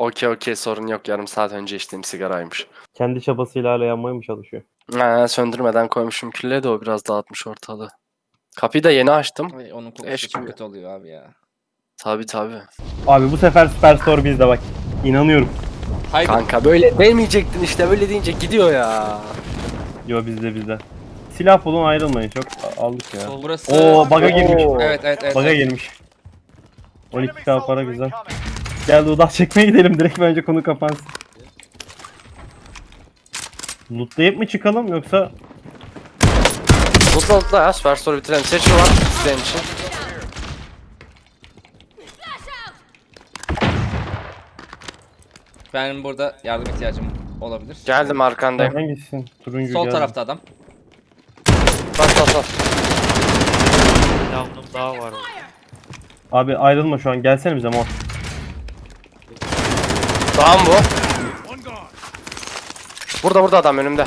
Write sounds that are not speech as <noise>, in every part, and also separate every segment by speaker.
Speaker 1: Okey okey sorun yok yarım saat önce içtiğim sigaraymış.
Speaker 2: Kendi çabasıyla hala yanmaya mı çalışıyor?
Speaker 1: Ha, söndürmeden koymuşum külle de o biraz dağıtmış ortalığı. Kapıyı da yeni açtım.
Speaker 3: Ay, Onun kokusu
Speaker 1: Eş
Speaker 3: çok
Speaker 1: gibi.
Speaker 3: kötü oluyor abi ya.
Speaker 1: Tabi tabi.
Speaker 2: Abi bu sefer Superstore bizde bak. İnanıyorum.
Speaker 3: Haydi.
Speaker 1: Kanka böyle demeyecektin işte böyle deyince gidiyor ya.
Speaker 2: Yo bizde bizde. Silah bulun ayrılmayın çok A- aldık ya.
Speaker 3: Burası...
Speaker 2: Oo baga girmiş.
Speaker 3: Evet evet evet.
Speaker 2: Baga
Speaker 3: evet.
Speaker 2: girmiş. 12k para güzel. Gel dudak çekmeye gidelim direkt bence konu kapansın. Lootlayıp mı çıkalım yoksa
Speaker 1: Mutlu mutlu ya süper story bitirelim. Seçim var isteyen için.
Speaker 3: Benim burada yardım ihtiyacım olabilir.
Speaker 1: Geldim arkandayım.
Speaker 2: hangisisin? Turuncu
Speaker 3: Sol
Speaker 2: geldi.
Speaker 3: tarafta adam.
Speaker 1: Bas bas bas.
Speaker 4: Yandım daha var.
Speaker 2: Abi ayrılma şu an gelsene bize mor.
Speaker 1: Tamam bu. Burada burada adam önümde.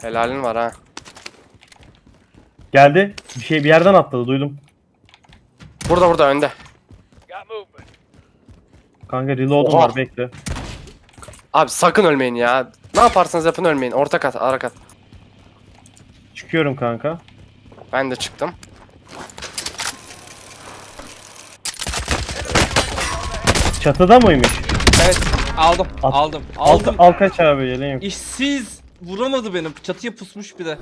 Speaker 1: Helalin var ha.
Speaker 2: Geldi. Bir şey bir yerden atladı duydum.
Speaker 1: Burada burada önde.
Speaker 2: Kanka reload'um
Speaker 1: Oha.
Speaker 2: var bekle.
Speaker 1: Abi sakın ölmeyin ya. Ne yaparsanız yapın ölmeyin. Orta kat, ara kat.
Speaker 2: Çıkıyorum kanka.
Speaker 1: Ben de çıktım.
Speaker 2: Çatıda mıymış?
Speaker 3: Evet. Aldım.
Speaker 2: Al-
Speaker 3: aldım.
Speaker 2: Al,
Speaker 3: Aldım.
Speaker 2: al kaç abi geleyim.
Speaker 3: İşsiz. Vuramadı beni. Çatıya pusmuş bir de.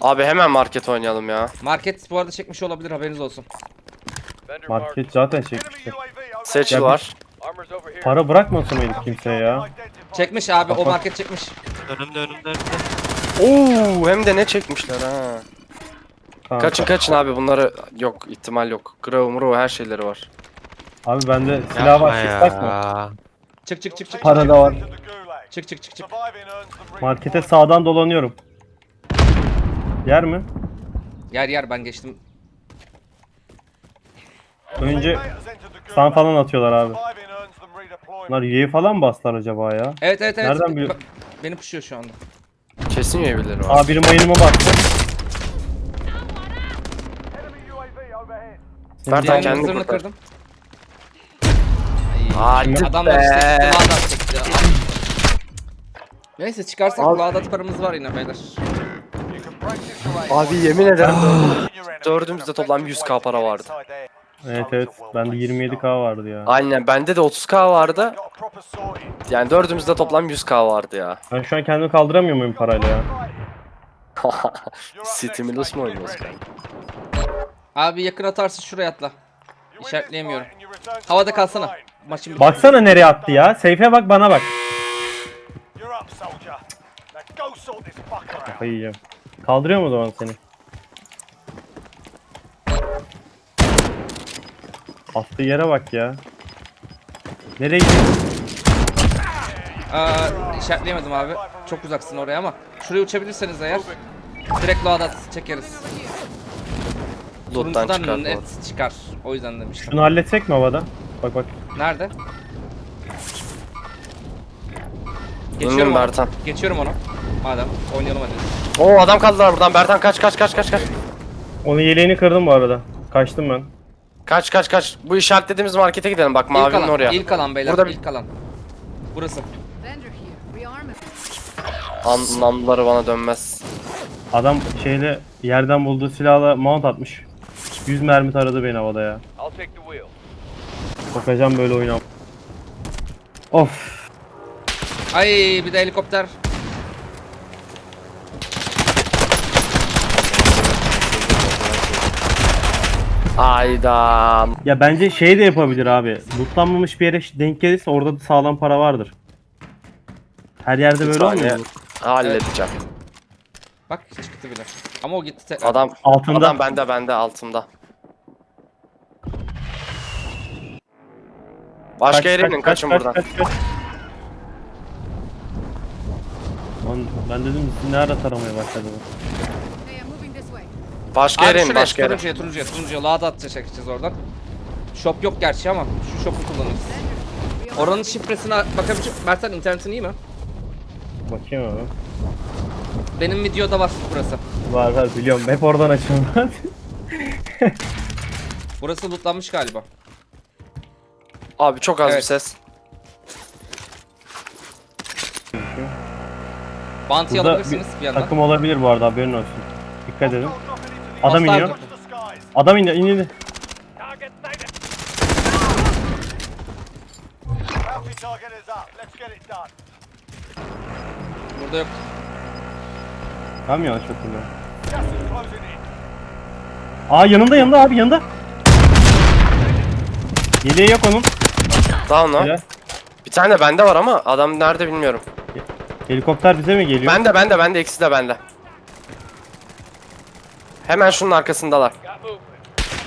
Speaker 1: Abi hemen market oynayalım ya.
Speaker 3: Market bu arada çekmiş olabilir haberiniz olsun.
Speaker 2: Market zaten çekmişti.
Speaker 1: Seçil
Speaker 2: Ya
Speaker 1: var.
Speaker 2: Para bırakmasın mıydık kimseye ya?
Speaker 3: Çekmiş abi o
Speaker 2: Kapat.
Speaker 3: market çekmiş.
Speaker 4: Önümde önümde önümde.
Speaker 1: Oo hem de ne çekmişler ha.
Speaker 2: Kanka.
Speaker 1: Kaçın kaçın abi bunları yok ihtimal yok. Grove muro her şeyleri var.
Speaker 2: Abi bende silah var mı?
Speaker 4: ya.
Speaker 3: Çık çık çık çık.
Speaker 2: Para da var.
Speaker 3: Çık çık çık çık.
Speaker 2: Markete sağdan dolanıyorum. Yer mi?
Speaker 3: Yer yer ben geçtim.
Speaker 2: Önce San falan atıyorlar abi. Bunlar üyeyi falan mı bastılar acaba ya?
Speaker 3: Evet evet evet.
Speaker 2: Nereden biliyor-
Speaker 3: Be- Beni pushuyor şu anda.
Speaker 1: Kesin üyeleri var.
Speaker 2: Aa biri mayınıma baktı.
Speaker 1: Bertan kendini kurtar.
Speaker 3: kırdım.
Speaker 1: Hadi
Speaker 3: Adamlar
Speaker 1: be.
Speaker 3: işte çekti. Neyse çıkarsak Lağdat paramız var yine beyler.
Speaker 1: Abi yemin ederim dördümüzde toplam 100k para vardı.
Speaker 2: Evet evet. Bende 27k vardı ya.
Speaker 1: Aynen bende de 30k vardı. Yani dördümüzde toplam 100k vardı ya.
Speaker 2: Ben şu an kendimi kaldıramıyor muyum parayla ya? <laughs>
Speaker 1: Stimulus mu oynuyoruz kanka?
Speaker 3: Abi yakın atarsın şuraya atla. İşaretleyemiyorum. Havada kalsana. Maçın bir
Speaker 2: Baksana nereye attı ya. Seyfe bak bana bak. Kafayı yiyeceğim. Kaldırıyor mu o zaman seni? Attığı yere bak ya. Nereye gidiyorsun?
Speaker 3: Aa, işaretleyemedim abi. Çok uzaksın oraya ama. Şuraya uçabilirseniz eğer. Direkt Lağdat çekeriz.
Speaker 1: Loot'tan
Speaker 3: Turuncudan
Speaker 1: çıkar.
Speaker 3: net çıkar. O yüzden demiştim.
Speaker 2: Şunu halletsek mi havada? Bak bak.
Speaker 3: Nerede? Geçiyorum onu.
Speaker 1: Bertan.
Speaker 3: Geçiyorum onu. Madem oynayalım hadi.
Speaker 1: Oo adam kaldılar buradan. Bertan kaç kaç kaç kaç kaç.
Speaker 2: Onun yeleğini kırdım bu arada. Kaçtım ben.
Speaker 1: Kaç kaç kaç. Bu işaretlediğimiz markete gidelim bak
Speaker 3: İlk
Speaker 1: mavinin
Speaker 3: alan,
Speaker 1: oraya.
Speaker 3: ilk alan beyler,
Speaker 1: Burada bir-
Speaker 3: ilk alan. Burası.
Speaker 5: Vendor here. Rearmament.
Speaker 1: An namluları bana dönmez.
Speaker 2: Adam şeyle yerden bulduğu silahla mount atmış. 100 mermi taradı beni havada ya. Bakacağım böyle oynam. Of.
Speaker 3: Ay bir de helikopter.
Speaker 1: Ayda.
Speaker 2: Ya bence şey de yapabilir abi. Lootlanmamış bir yere denk gelirse orada da sağlam para vardır. Her yerde böyle
Speaker 1: saniye.
Speaker 2: olmuyor mu?
Speaker 1: Halledeceğim.
Speaker 3: Bak çıktı bile. Ama o gitti tekrar.
Speaker 1: Adam
Speaker 2: Altında.
Speaker 1: adam bende bende altımda. Başka
Speaker 2: Kaç,
Speaker 1: yere inin
Speaker 2: kaç,
Speaker 1: kaçın
Speaker 2: kaç,
Speaker 1: buradan.
Speaker 2: kaç, kaç. Lan ben dedim ne ara taramaya başladı bu?
Speaker 5: Hey, I'm moving this way.
Speaker 1: Başka
Speaker 3: Abi
Speaker 1: yere inin
Speaker 3: şuraya,
Speaker 1: başka yere.
Speaker 3: turuncuya, turuncuya, turuncuya. Lağda çekeceğiz oradan. Shop yok gerçi ama şu shop'u kullanırız. Oranın şifresine bakabilir Mertan internetin iyi mi?
Speaker 2: Bakayım abi.
Speaker 3: Benim videoda var burası.
Speaker 2: Var var biliyorum. Hep oradan açıyorum ben. <laughs>
Speaker 3: Burası lootlanmış galiba.
Speaker 1: Abi çok az
Speaker 3: Evet.
Speaker 1: bir ses.
Speaker 3: Bounty
Speaker 2: Burada
Speaker 3: alabilirsiniz bir,
Speaker 2: bir
Speaker 3: yandan.
Speaker 2: takım olabilir bu arada haberin olsun. Dikkat edin. Adam
Speaker 3: Hostile
Speaker 2: iniyor. Adam indi, indi.
Speaker 3: Burada yok.
Speaker 2: Tamam yanlış hatırlıyorum. Aa yanında yanında abi yanında. Yeleği yok onun.
Speaker 1: Down o.
Speaker 2: Helal.
Speaker 1: Bir tane de bende var ama adam nerede bilmiyorum.
Speaker 2: Helikopter bize mi geliyor?
Speaker 1: Bende bende bende ikisi de bende. Hemen şunun arkasındalar.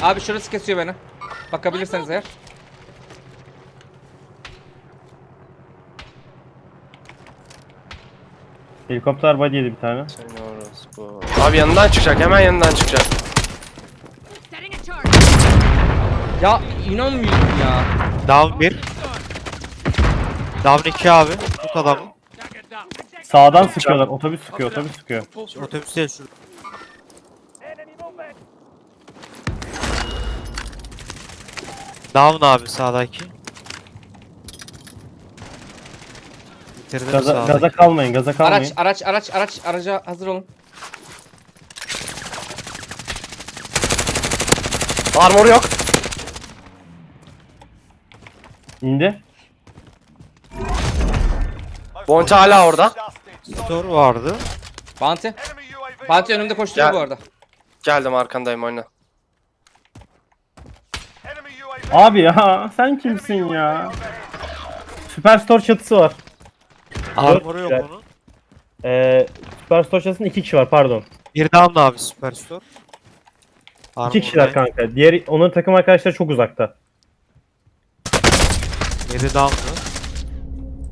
Speaker 3: Abi şurası kesiyor beni. Bakabilirseniz eğer.
Speaker 2: Helikopter body yedi bir tane.
Speaker 1: Abi yanından çıkacak hemen yanından çıkacak.
Speaker 5: Setting a charge.
Speaker 3: Ya inanmıyorum ya.
Speaker 4: Down 1. Down 2 abi. Bu kadar mı?
Speaker 2: Sağdan sıkıyorlar. Otobüs sıkıyor, otobüs sıkıyor.
Speaker 4: Otobüs değil şu. Down abi sağdaki. Bitirdim
Speaker 2: Gaza,
Speaker 4: sağdaki.
Speaker 2: gaza kalmayın, gaza kalmayın.
Speaker 3: Araç araç araç araç araca hazır olun.
Speaker 1: Armor yok.
Speaker 2: İndi.
Speaker 1: Bounty hala orada.
Speaker 4: Store vardı.
Speaker 3: Bounty. Bounty önümde koşturuyor
Speaker 1: Ya-
Speaker 3: bu arada.
Speaker 1: Geldim arkandayım oyna.
Speaker 2: Abi ya sen kimsin ya? Superstore çatısı var.
Speaker 4: Armoru yok
Speaker 2: güzel.
Speaker 4: onun.
Speaker 2: Ee, Superstore çatısında iki kişi var pardon.
Speaker 4: Bir down abi Superstore.
Speaker 2: İki kişiler kanka. Diğer onun takım arkadaşları çok uzakta.
Speaker 4: 7 down'dı.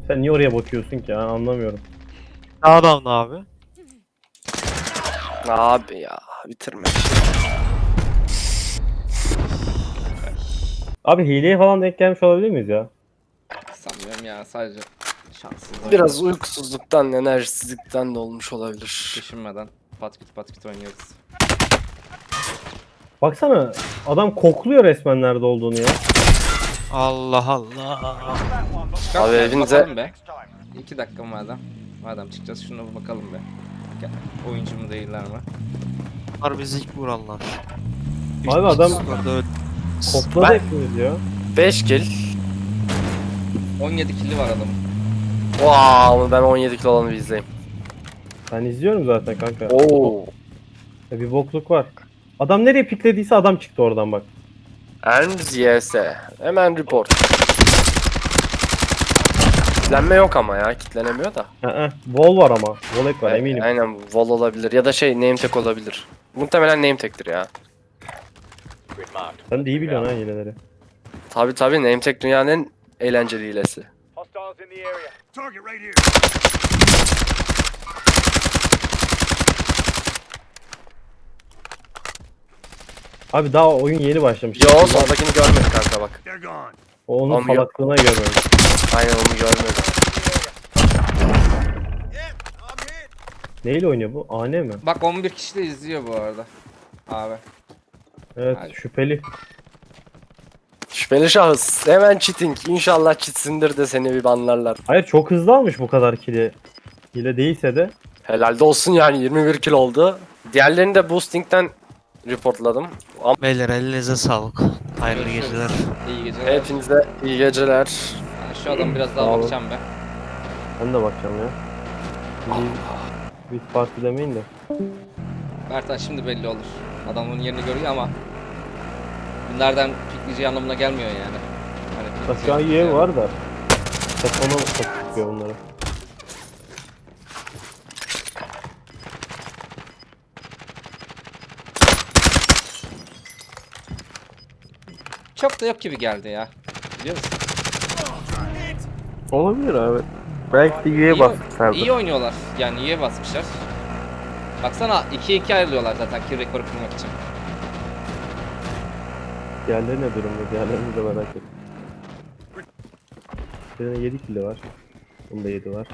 Speaker 2: Sen niye oraya bakıyorsun ki ya anlamıyorum.
Speaker 4: Daha down abi.
Speaker 1: Abi ya bitirme.
Speaker 2: Abi hileye falan denk gelmiş olabilir miyiz ya?
Speaker 3: Sanmıyorum ya sadece şanssız.
Speaker 1: Biraz uykusuzluktan, enerjisizlikten de olmuş olabilir.
Speaker 3: düşünmeden patküt patküt oynuyoruz.
Speaker 2: Baksana adam kokluyor resmen nerede olduğunu ya.
Speaker 4: Allah Allah.
Speaker 1: Abi evinize-
Speaker 3: be. 2 dakika madem. Madem çıkacağız şuna bir bakalım be. Gel. Oyuncu mu değiller mi?
Speaker 4: Bunlar bizi ilk vuranlar.
Speaker 2: Abi adam-. Kokladı
Speaker 1: Ben-
Speaker 2: hepimiz ya.
Speaker 1: 5 kill.
Speaker 3: 17 killi var adamın.
Speaker 1: Wow, ben 17 kill olanı bir izleyeyim.
Speaker 2: Ben izliyorum zaten kanka.
Speaker 1: Oo.
Speaker 2: Ya Bir bokluk var. Adam nereye piklediyse adam çıktı oradan bak.
Speaker 1: Erms YS. Hemen report. Kitlenme yok ama ya. Kitlenemiyor da.
Speaker 2: Hı Wall var ama. Wall hep var eminim.
Speaker 1: Aynen wall olabilir ya da şey name tag olabilir. Muhtemelen name tag'tir ya.
Speaker 2: Sen de iyi biliyorsun ha hileleri.
Speaker 1: Tabi tabi name tag dünyanın en eğlenceli hilesi.
Speaker 2: Abi daha oyun yeni başlamış.
Speaker 1: Yo soldakini görmedik kanka bak.
Speaker 2: O onun
Speaker 1: yok.
Speaker 2: salaklığına görmemiş.
Speaker 1: Aynen onu görmedim.
Speaker 2: Neyle oynuyor bu? AN mi?
Speaker 3: Bak 11 kişi de izliyor bu arada. Abi.
Speaker 2: Evet
Speaker 3: Hayır.
Speaker 2: şüpheli.
Speaker 1: Şüpheli şahıs. Hemen cheating. İnşallah cheatsindir de seni bir banlarlar.
Speaker 2: Hayır çok hızlı almış bu kadar kili. Hile değilse de.
Speaker 1: Helalde olsun yani 21 kill oldu. Diğerlerini de boosting'den reportladım. Ama
Speaker 4: Beyler elinize sağlık. Hayırlı
Speaker 3: Görüşürüz.
Speaker 4: geceler.
Speaker 3: İyi geceler.
Speaker 1: hepinize iyi geceler.
Speaker 3: Yani şu adam biraz
Speaker 2: Sağ
Speaker 3: daha
Speaker 2: olun.
Speaker 3: bakacağım be.
Speaker 2: Ben de bakacağım ya. Bir, parti demeyin de.
Speaker 3: Bertan şimdi belli olur. Adam onun yerini görüyor ama bunlardan pikleyeceği anlamına gelmiyor yani. Hani
Speaker 2: şu
Speaker 3: pikleyeceği-
Speaker 2: var da. Ona mı çıkıyor bunları?
Speaker 3: Da yok gibi geldi ya. Biliyor musun?
Speaker 2: Olabilir abi. Belki de üye
Speaker 3: İyi, iyi oynuyorlar. Yani iyiye basmışlar. Baksana 2'ye 2 ayrılıyorlar zaten kill rekoru kırmak için.
Speaker 2: Diğerleri ne durumda? Diğerlerini de merak ettim. Birine 7 kilo var. Bunda 7 var.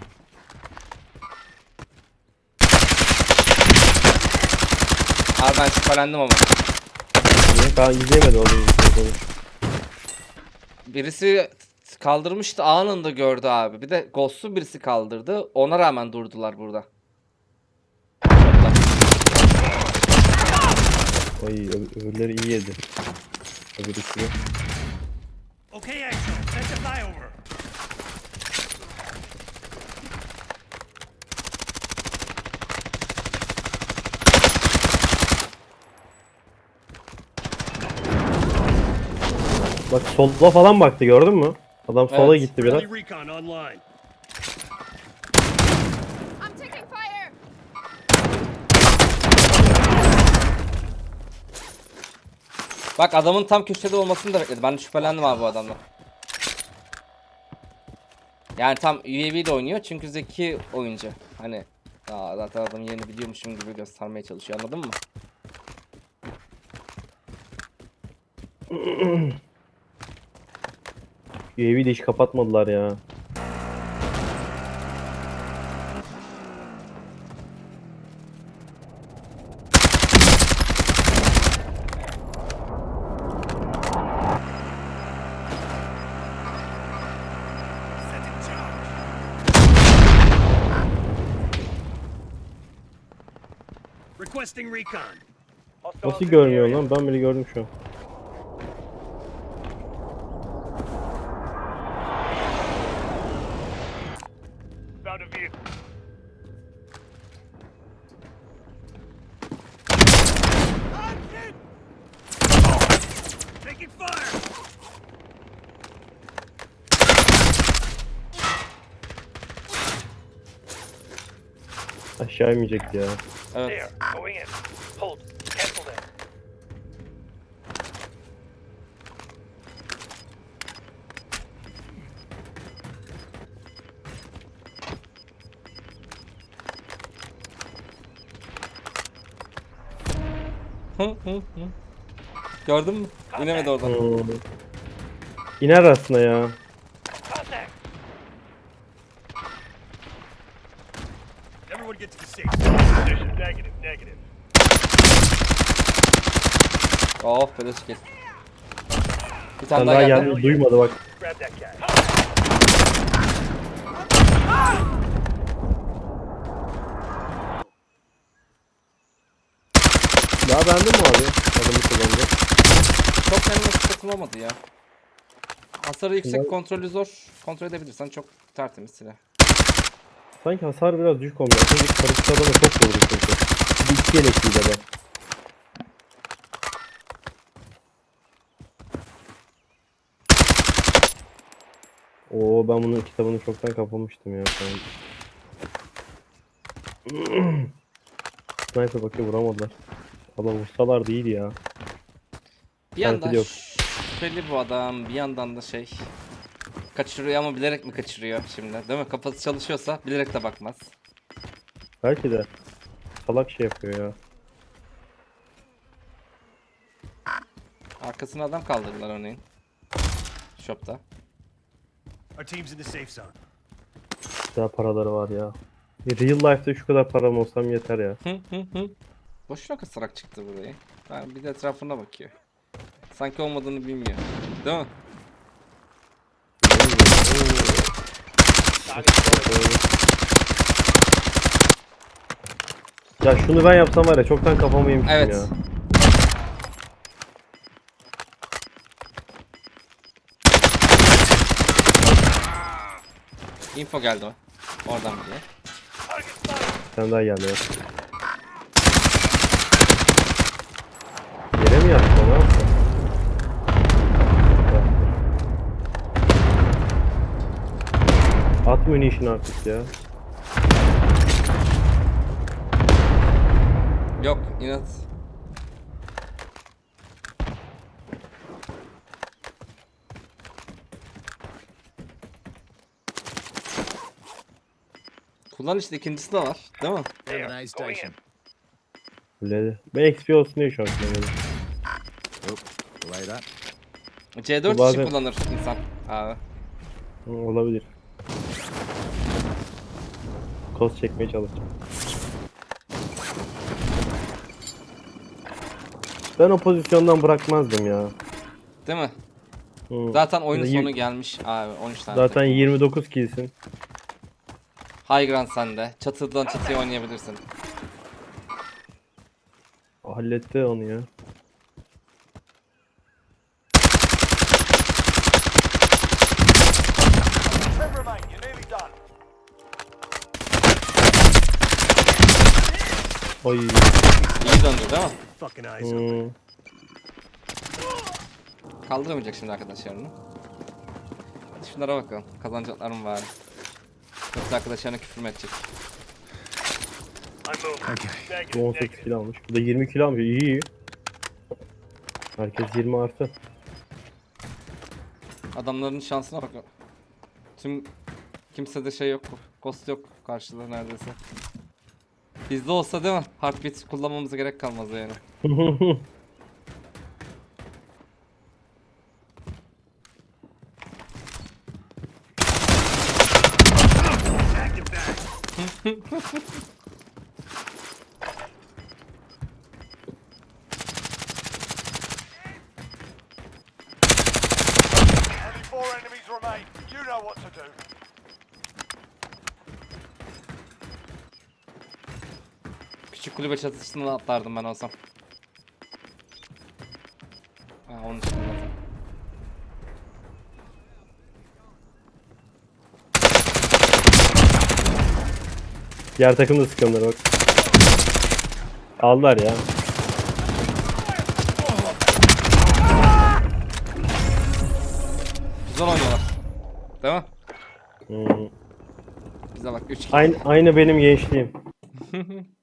Speaker 3: Abi ben şüphelendim ama.
Speaker 2: Niye? Ben izleyemedim onu.
Speaker 3: Birisi kaldırmıştı anında gördü abi. Bir de Ghost'u birisi kaldırdı. Ona rağmen durdular burada.
Speaker 2: Ay ö- öbürleri iyi yedi. Öbür ikili.
Speaker 6: Okay, Axel, send the flyover.
Speaker 2: Bak sola falan baktı gördün mü? Adam sola
Speaker 3: Evet.
Speaker 2: gitti biraz.
Speaker 3: Bak adamın tam köşede olmasını da bekledim. Ben şüphelendim abi bu adamdan. Yani tam UAV ile oynuyor çünkü zeki oyuncu. Hani Aa, zaten adamın yerini biliyormuşum gibi göstermeye çalışıyor anladın mı? <clears throat>
Speaker 2: UAV de hiç kapatmadılar ya. Nasıl görmüyor lan? Ben bile gördüm şu an. Aşağı inmeyecek ya.
Speaker 3: Evet.
Speaker 6: going in. Hold. Cancel that.
Speaker 3: Hı hı hı. Gördün mü? İnemedi oradan.
Speaker 2: Hmm. İner aslında ya.
Speaker 6: Contact! Everyone get to the safe zone. Position negative, negative.
Speaker 3: Oh böyle şekil. Bir
Speaker 2: Sen
Speaker 3: tane
Speaker 2: daha
Speaker 3: daha geldi.
Speaker 2: geldi. Duymadı bak.
Speaker 6: Grab that guy.
Speaker 2: Daha beğendin mi abi? Adamı kullandı.
Speaker 3: Çok kendime sıkıntım olmadı ya. Hasarı yüksek, kontrolü zor. Kontrol edebilirsen çok tertemiz silah.
Speaker 2: Sanki hasar biraz düşük olmuyor. Az önceki karıştı adamı çok vurdu çünkü. Bir iki yelekliydi adam. Oo ben bunun kitabını çoktan kapamıştım ya. <clears throat> Sniper bakıyor vuramadılar. Ama vursalar değil ya.
Speaker 3: Bir yandan
Speaker 2: Tersi yok.
Speaker 3: şüpheli bu adam, bir yandan da şey... Kaçırıyor ama bilerek mi kaçırıyor şimdi? Değil mi? Kafası çalışıyorsa bilerek de bakmaz.
Speaker 2: Belki de salak şey yapıyor ya.
Speaker 3: Arkasına adam kaldırdılar örneğin. Shop'ta.
Speaker 6: Our team's in the safe zone.
Speaker 2: Daha paraları var ya. Real life'da şu kadar param olsam yeter ya.
Speaker 3: Hı hı hı. Boşuna kasarak çıktı burayı. Ben bir de etrafına bakıyor. Sanki olmadığını bilmiyor. Değil mi?
Speaker 2: Ya şunu ben yapsam var ya çoktan kafamı yemiştim
Speaker 3: Evet.
Speaker 2: ya.
Speaker 3: Info geldi o. Oradan bile.
Speaker 2: Bir tane daha geldi ya. Yere mi yattı o ne yaptı? Munition artık ya.
Speaker 3: Yok inat. Kullan işte ikincisi de var değil mi?
Speaker 2: Öyle. Ben XP olsun diye şu an kullanıyorum.
Speaker 3: C4
Speaker 2: Bazen-
Speaker 3: için kullanır insan abi.
Speaker 2: Hı, Olabilir. Kos çekmeye çalışacağım. Ben o pozisyondan bırakmazdım ya.
Speaker 3: Değil mi?
Speaker 2: Hı.
Speaker 3: Zaten oyunun sonu gelmiş abi 13 tane.
Speaker 2: Zaten
Speaker 3: takım.
Speaker 2: 29 killsin.
Speaker 3: High ground sende. Çatıdan çatıya oynayabilirsin.
Speaker 2: Halletti onu ya. Oy.
Speaker 3: İyi döndü değil mi?
Speaker 6: Fucking eyes open.
Speaker 2: Hı.
Speaker 3: Kaldıramayacak şimdi arkadaşlarını. Hadi şunlara bakalım. Kazanacaklar mı bari? Yoksa arkadaşlarına küfür mü edecek?
Speaker 6: I'm moving. Negative,
Speaker 2: Bu 18
Speaker 6: negative.
Speaker 2: kilo almış. Bu da 20 kilo almış. İyi iyi. Herkes 20 artı.
Speaker 3: Adamların şansına bak. Tüm kimsede şey yok. Ghost yok karşıda neredeyse. Bizde olsa değil mi? Heartbeat kullanmamıza gerek kalmaz yani.
Speaker 6: Only four enemies remain. You know what to do.
Speaker 3: Küçük kulübe çatısına atlardım ben olsam. Ha onun için zaten.
Speaker 2: Diğer takım da sıkıyorlar bak. Aldılar ya.
Speaker 3: Güzel oynuyorlar. Değil mi?
Speaker 2: Hı.
Speaker 3: Bize bak 3
Speaker 2: Aynı, aynı benim gençliğim. <laughs>